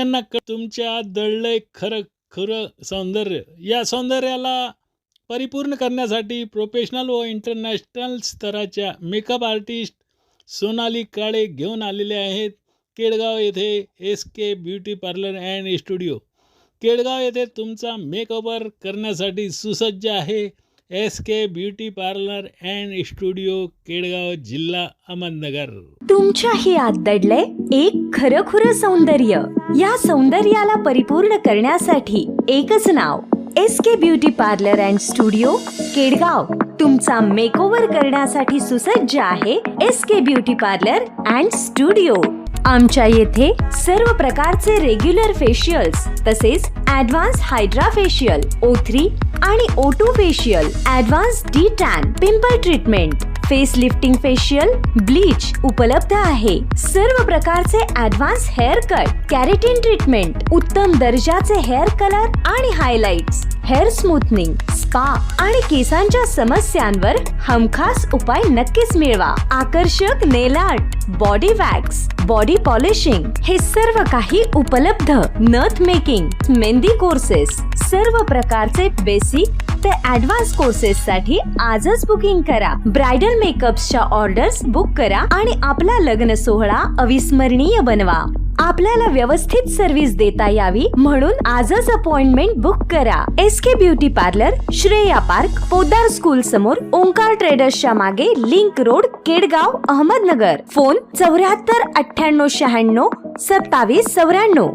त्यांना क- तुमच्या दळलंय खरं खरं सौंदर्य. या सौंदर्याला परिपूर्ण करण्यासाठी प्रोफेशनल व इंटरनॅशनल स्तराच्या मेकअप आर्टिस्ट सोनाली काळे घेऊन आलेले आहेत केळगाव येथे S K beauty parlour and studio Kelgaon येथे तुमचा मेकओव्हर करण्यासाठी सुसज्ज आहे S K beauty parlour and studio Kelgaon जिल्हा अहमदनगर. तुमच्याही आत दडलंय एक खरंखुरं सौंदर्य. या सौंदर्याला परिपूर्ण करण्यासाठी एकच नाव S K beauty parlour and studio Kedgaon. तुमचा मेकओव्हर करण्यासाठी सुसज्ज आहे S K beauty parlour and studio आमच्या येथे सर्व प्रकारचे रेग्युलर फेशियल्स तसेच advance hydra facial O three आणि O two facial advance D tan pimple treatment face lifting facial bleach उपलब्ध आहे. सर्व प्रकारचे advance hair cut keratin treatment उत्तम दर्जाचे हेअर कलर आणि हायलाइट्स हेअर स्मूथनिंग स्पा आणि केसांच्या समस्यांवर हमखास उपाय नक्कीच मिळवा. आकर्षक nail art body wax body polishing हे सर्व काही उपलब्ध. नथ मेकिंग मेहंदी कोर्सेस सर्व प्रकारचे बेसिक ते ऍडव्हान्स कोर्सेस साठी आजच बुकिंग करा. ब्रायडल मेकअपच्या ऑर्डर्स बुक करा आणि आपला लग्न सोहळा अविस्मरणीय बनवा. आपल्याला व्यवस्थित सर्व्हिस देता यावी म्हणून आजच अपॉइंटमेंट बुक करा. S K beauty parlour Shreya park Podar school समोर ओंकार ट्रेडर्सच्या मागे link road Kedgaon Ahmednagar. Phone चौऱ्याहत्तर अठ्ठ्याण्णव शहाण्णव सत्तावीस चौऱ्याण्णव.